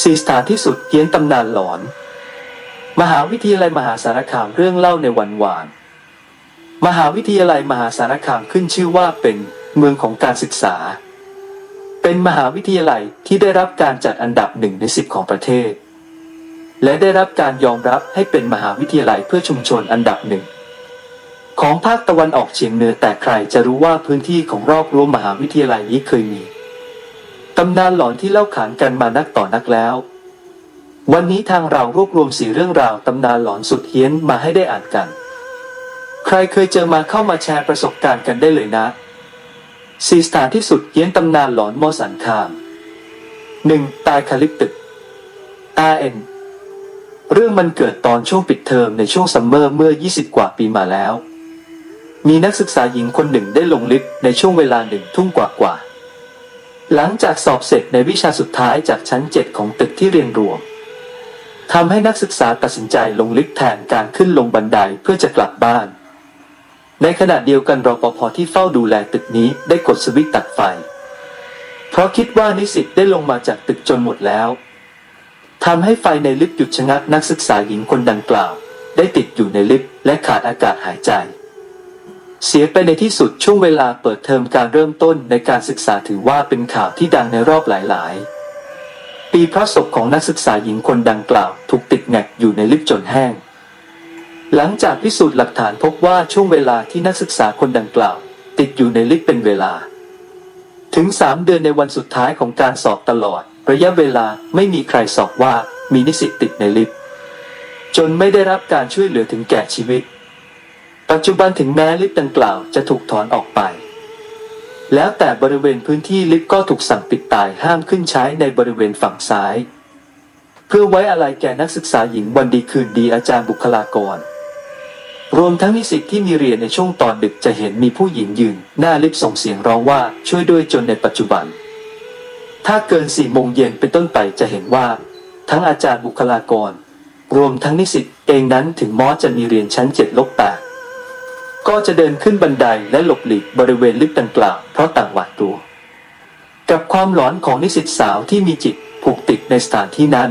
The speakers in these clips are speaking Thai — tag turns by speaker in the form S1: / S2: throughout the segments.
S1: สี่สถานที่สุดเฮียนตำนานหลอน มหาวิทยาลัยมหาสารคามเรื่องเล่าในวันวาน มหาวิทยาลัยมหาสารคามขึ้นชื่อว่าเป็นเมืองของการศึกษา เป็นมหาวิทยาลัยที่ได้รับการจัดอันดับหนึ่งในสิบของประเทศ และได้รับการยอมรับให้เป็นมหาวิทยาลัยเพื่อชุมชนอันดับหนึ่งของภาคตะวันออกเฉียงเหนือแต่ใครจะรู้ว่าพื้นที่ของรอบรั้วมหาวิทยาลัยนี้เคยมี ตำนานหลอนที่เล่าขานกันมานักต่อนักแล้ว วันนี้ทางเรารวบรวมสี่เรื่องราวตำนานหลอนสุดเฮี้ยนมาให้ได้อ่านกัน ใครเคยเจอมาเข้ามาแชร์ประสบการณ์กันได้เลยนะสี่สถานที่สุดเฮี้ยนตำนานหลอนมอสันคามหนึ่งตายคาลิปตึก RN เรื่องมันเกิดตอนช่วงปิดเทอมในช่วงซัมเมอร์เมื่อ 20 กว่าปีมาแล้ว มีนักศึกษาหญิงคนหนึ่งได้ลงลิฟต์ในช่วงเวลาหนึ่งทุ่มกว่าๆ หลังจากสอบเสร็จในวิชาสุดท้ายจากชั้น 7 ของตึกที่เรียนรวมทำให้นักศึกษาตัดสินใจลงลิฟต์แทนการขึ้นลงบันไดเพื่อจะกลับบ้าน ในขณะเดียวกันรปภที่เฝ้าดูแลตึกนี้ได้กดสวิตช์ตัดไฟ เพราะคิดว่านิสิตได้ลงมาจากตึกจนหมดแล้วทำให้ไฟในลิฟต์หยุดชะงักนักศึกษาหญิงคนดังกล่าว ได้ติดอยู่ในลิฟต์และขาดอากาศหายใจ เสียไปในที่สุดช่วงเวลาเปิดเทอมการเริ่มต้นในการศึกษาถือว่าเป็นข่าวที่ดังในรอบหลาย ๆ ปีพระศพของนักศึกษาหญิงคนดังกล่าว ถูกติดแงกอยู่ในลิฟต์จนแห้ง หลังจากพิสูจน์หลักฐานพบว่าช่วงเวลาที่นักศึกษาคนดังกล่าว ติดอยู่ในลิฟต์เป็นเวลา ถึงสามเดือนในวันสุดท้ายของการสอบตลอด ระยะเวลาไม่มีใครสอบว่ามีนิสิตติดในลิฟต์จนไม่ได้รับการช่วยเหลือถึงแก่ชีวิต ปัจจุบันถึงแม้ลิฟต์ดังกล่าวจะถูกถอนออกไป แล้วแต่บริเวณพื้นที่ลิฟต์ก็ถูกสั่งปิดตายห้ามขึ้นใช้ในบริเวณฝั่งซ้าย เพื่อไว้อะไรแก่นักศึกษาหญิงวันดีคืนดีอาจารย์บุคลากร รวมทั้งนิสิตที่มีเรียนในช่วงตอนดึกจะเห็นมีผู้หญิงยืน หน้าลิฟต์ส่งเสียงร้องว่าช่วยด้วยจนในปัจจุบัน ถ้าเกินสี่โมงเย็นเป็นต้นไปจะเห็นว่า ทั้งอาจารย์บุคลากร รวมทั้งนิสิตเองนั้นถึงมอจะมีเรียนชั้นเจ็ดลบแปด ก็จะเดินขึ้นบันไดและหลบหลีกบริเวณลิฟต์ดังกล่าวเพราะต่างหวาดกลัว กับความหลอนของนิสิตสาวที่มีจิตผูกติดในสถานที่นั้น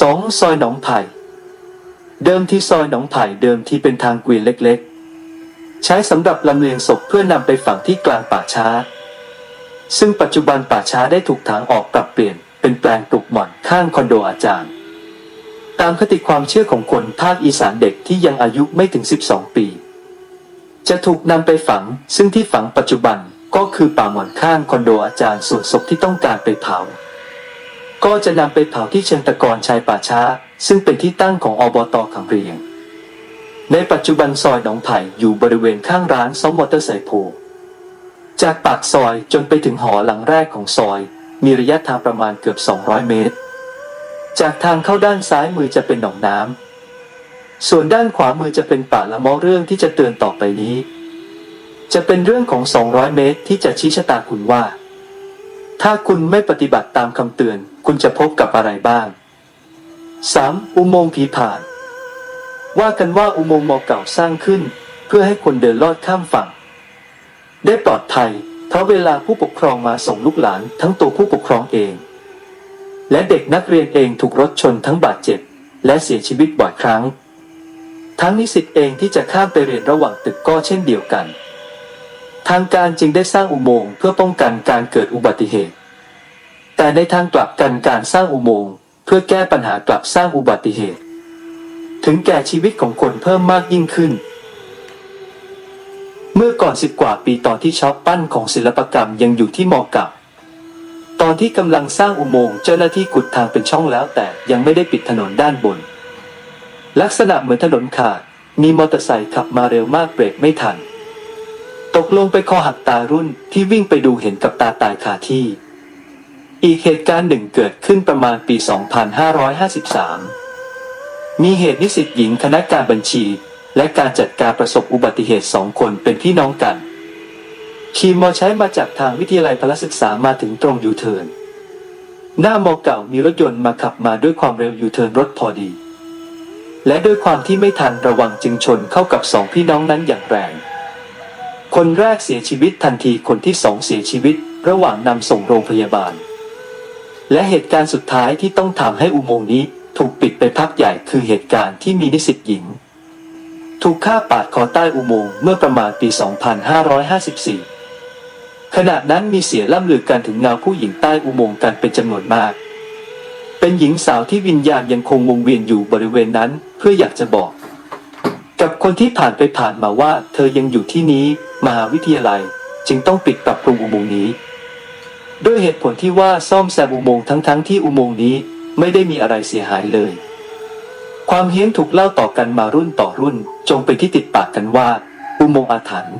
S1: สองซอยหนองไผ่ เดิมที่ซอยหนองไผ่เดิมที่เป็นทางเกวียนเล็กๆ ใช้สำหรับลำเลียงศพเพื่อนำไปฝังที่กลางป่าช้า ซึ่งปัจจุบันป่าช้าได้ถูกถางออกปรับเปลี่ยนเป็นแปลงปลูกหม่อนข้างคอนโดอาจารย์ ตามคติความเชื่อของคนภาคอีสานเด็กที่ยังอายุไม่ถึง 12 ปี จะถูกนำไปฝัง ซึ่งที่ฝังปัจจุบันก็คือป่าหมอนข้างคอนโดอาจารย์ส่วนศพที่ต้องการไปเผา ก็จะนำไปเผาที่เชิงตะกอนชายป่าช้า ซึ่งเป็นที่ตั้งของอบตขังเรียง ในปัจจุบันซอยหนองไผ่อยู่บริเวณข้างร้านซ้อมมอเตอร์ไซค์โพจากปากซอยจนไปถึงหอหลังแรกของซอย มีระยะทางประมาณเกือบ 200 เมตร จากทางเข้าด้านซ้ายมือจะเป็นหนองน้ำ ส่วนด้านขวามือจะเป็นป่าละมอเรื่องที่จะเตือนต่อไปนี้ จะเป็นเรื่องของ 200 เมตรที่จะชี้ชะตาคุณว่า ถ้าคุณไม่ปฏิบัติตามคำเตือน คุณจะพบกับอะไรบ้าง 3. อุโมงค์ผีผ่าน ว่ากันว่าอุโมงค์มอเก่าสร้างขึ้น เพื่อให้คนเดินลอดข้ามฝั่ง ได้ปลอดภัยเพราะเวลาผู้ปกครองมาส่งลูกหลานทั้งตัวผู้ปกครองเอง และเด็กนักเรียนเองถูกรถชนทั้งบาดเจ็บ และเสียชีวิตบ่อยครั้ง ทั้งนิสิตเองที่จะข้ามไปเรียนระหว่างตึกก็เช่นเดียวกัน ทางการจึงได้สร้างอุโมงค์เพื่อป้องกันการเกิดอุบัติเหตุ แต่ในทางกลับกันการสร้างอุโมงค์เพื่อแก้ปัญหากลับสร้างอุบัติเหตุ ถึงแก่ชีวิตของคนเพิ่มมากยิ่งขึ้น เมื่อก่อนสิบกว่าปีตอนที่ช็อปปั้นของศิลปกรรมยังอยู่ที่มอกับตอนที่กำลังสร้างอุโมงค์เจ้าหน้าที่ขุดทางเป็นช่องแล้วแต่ยังไม่ได้ปิดถนนด้านบน ลักษณะเหมือนถนนขาด มีมอเตอร์ไซค์ขับมาเร็วมากเบรกไม่ทัน ตกลงไปคอหักตารุ่นที่วิ่งไปดูเห็นกับตาตายคาที่ อีกเหตุการณ์หนึ่งเกิดขึ้นประมาณปี 2553 มีเหตุนิสิตหญิงคณะการบัญชี และการจัดการประสบอุบัติเหตุสองคนเป็นพี่น้องกันขี่มอใช้มาจากทางวิทยาลัยพละศึกษามาถึงตรงยูเทิร์นหน้ามอเก่ามีรถยนต์มาขับมาด้วยความเร็วยูเทิร์นรถพอดี และด้วยความที่ไม่ทันระวังจึงชนเข้ากับสองพี่น้องนั้นอย่างแรง คนแรกเสียชีวิตทันทีคนที่สองเสียชีวิต ระหว่างนำส่งโรงพยาบาล และเหตุการณ์สุดท้ายที่ต้องทำให้อุโมงค์นี้ถูกปิดไปพักใหญ่คือเหตุการณ์ที่มีนิสิตหญิง ถูกฆ่าปาดคอใต้อุโมงค์เมื่อประมาณปี 2554 ขณะนั้นมีเสียงล่ำลือกันถึงเงาผู้หญิงใต้อุโมงค์กันเป็นจำนวนมาก เป็นหญิงสาวที่วิญญาณยังคงวงเวียนอยู่บริเวณนั้น เพื่ออยากจะบอก กับคนที่ผ่านไปผ่านมาว่า เธอยังอยู่ที่นี้มหาวิทยาลัย จึงต้องปิดปรับปรุงอุโมงค์นี้ ด้วยเหตุผลที่ว่าซ่อมแซมอุโมงค์ทั้งๆที่อุโมงค์นี้ไม่ได้มีอะไรเสียหายเลย ความเฮี้ยนถูกเล่าต่อกันมารุ่นต่อรุ่น จงเป็นที่ติดปากกันว่า อุโมงค์อาถรรพ์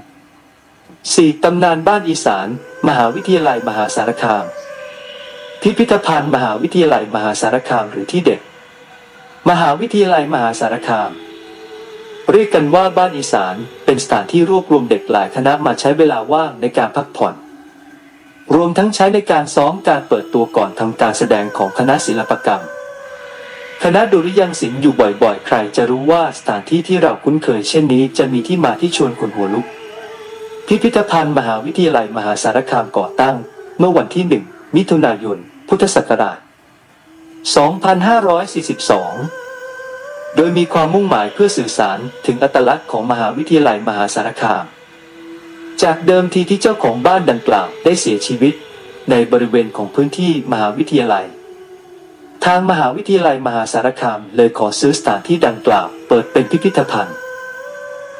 S1: สี่ตำนานบ้านอีสาน มหาวิทยาลัยมหาสารคาม พิพิธภัณฑ์มหาวิทยาลัยมหาสารคามหรือที่เด็ดมหาวิทยาลัยมหาสารคาม เรียกกันว่าบ้านอีสานเป็นสถานที่รวบรวมเด็กหลายคณะมาใช้เวลาว่างในการพักผ่อน รวมทั้งใช้ในการซ้อมการเปิดตัวก่อนทำการแสดงของคณะศิลปกรรม คณะดุริยางศิลป์อยู่บ่อยๆ ใครจะรู้ว่าสถานที่ที่เราคุ้นเคยเช่นนี้จะมีที่มาที่ชวนคนหัวลุกพิพิธภัณฑ์มหาวิทยาลัยมหาสารคามก่อตั้ง เมื่อวันที่1 มิถุนายน พุทธศักราช 2542 โดยมีความมุ่งหมายเพื่อสื่อสารถึงอัตลักษณ์ของมหาวิทยาลัยมหาสารคาม จากเดิมทีที่เจ้าของบ้านดังกล่าวได้เสียชีวิตในบริเวณของพื้นที่มหาวิทยาลัย ทางมหาวิทยาลัยมหาสารคามเลยขอซื้อสถานที่ดังกล่าว เปิดเป็นพิพิธภัณฑ์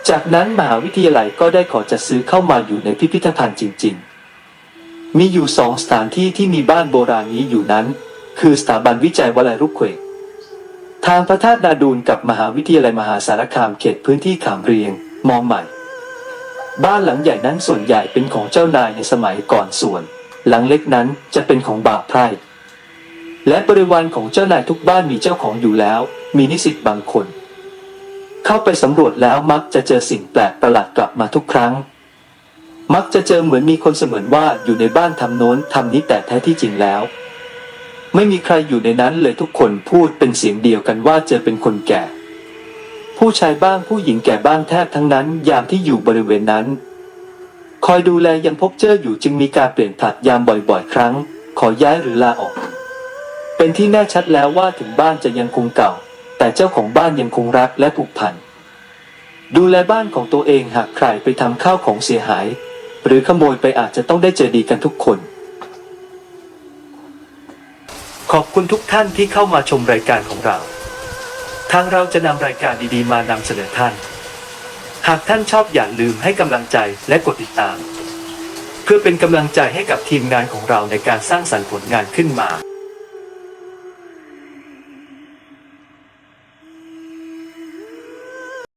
S1: จากนั้นมหาวิทยาลัยก็ได้ขอจัดซื้อเข้ามาอยู่ในพิพิธภัณฑ์จริง ๆ มีอยู่สองสถานที่ที่มีบ้านโบราณนี้อยู่นั้น คือสถาบันวิจัยวลัยรุกเขวกทางพระธาตุนาดูนกับมหาวิทยาลัยมหาสารคามเขตพื้นที่ขามเรียง มองใหม่ บ้านหลังใหญ่นั้นส่วนใหญ่เป็นของเจ้านายในสมัยก่อนส่วน หลังเล็กนั้นจะเป็นของบาวไพร่และบริวารของเจ้านายทุกบ้านมีเจ้าของอยู่แล้ว มีนิสิตบางคน เข้าไปสำรวจแล้วมักจะเจอสิ่งแปลกประหลาดกลับมาทุกครั้ง มักจะเจอเหมือนมีคนเสมือนว่าอยู่ในบ้านทำโน้นทำนี้แต่แท้ที่จริงแล้ว ไม่มีใครอยู่ในนั้นเลยทุกคนพูดเป็นเสียงเดียวกันว่าเจอเป็นคนแก่ ผู้ชายบ้างผู้หญิงแก่บ้างแทบทั้งนั้นยามที่อยู่บริเวณนั้น คอยดูแลยังพบเจออยู่จึงมีการเปลี่ยนผลัดยามบ่อยๆ ครั้ง ขอย้ายหรือลาออก เป็นที่แน่ชัดแล้วว่าถึงบ้านจะยังคงเก่า แต่เจ้าของบ้านยังคงรักและผูกพันดูแลบ้านของตัวเองหากใครไปทำข้าวของเสียหาย หรือขโมยไปอาจจะต้องได้เจอดีกันทุกคน ขอบคุณทุกท่านที่เข้ามาชมรายการของเรา ทางเราจะนำรายการดีๆ มานำเสนอท่าน หากท่านชอบอย่าลืมให้กำลังใจและกดติดตาม เพื่อเป็นกำลังใจให้กับทีมงานของเราในการสร้างสรรค์ผลงานขึ้นมา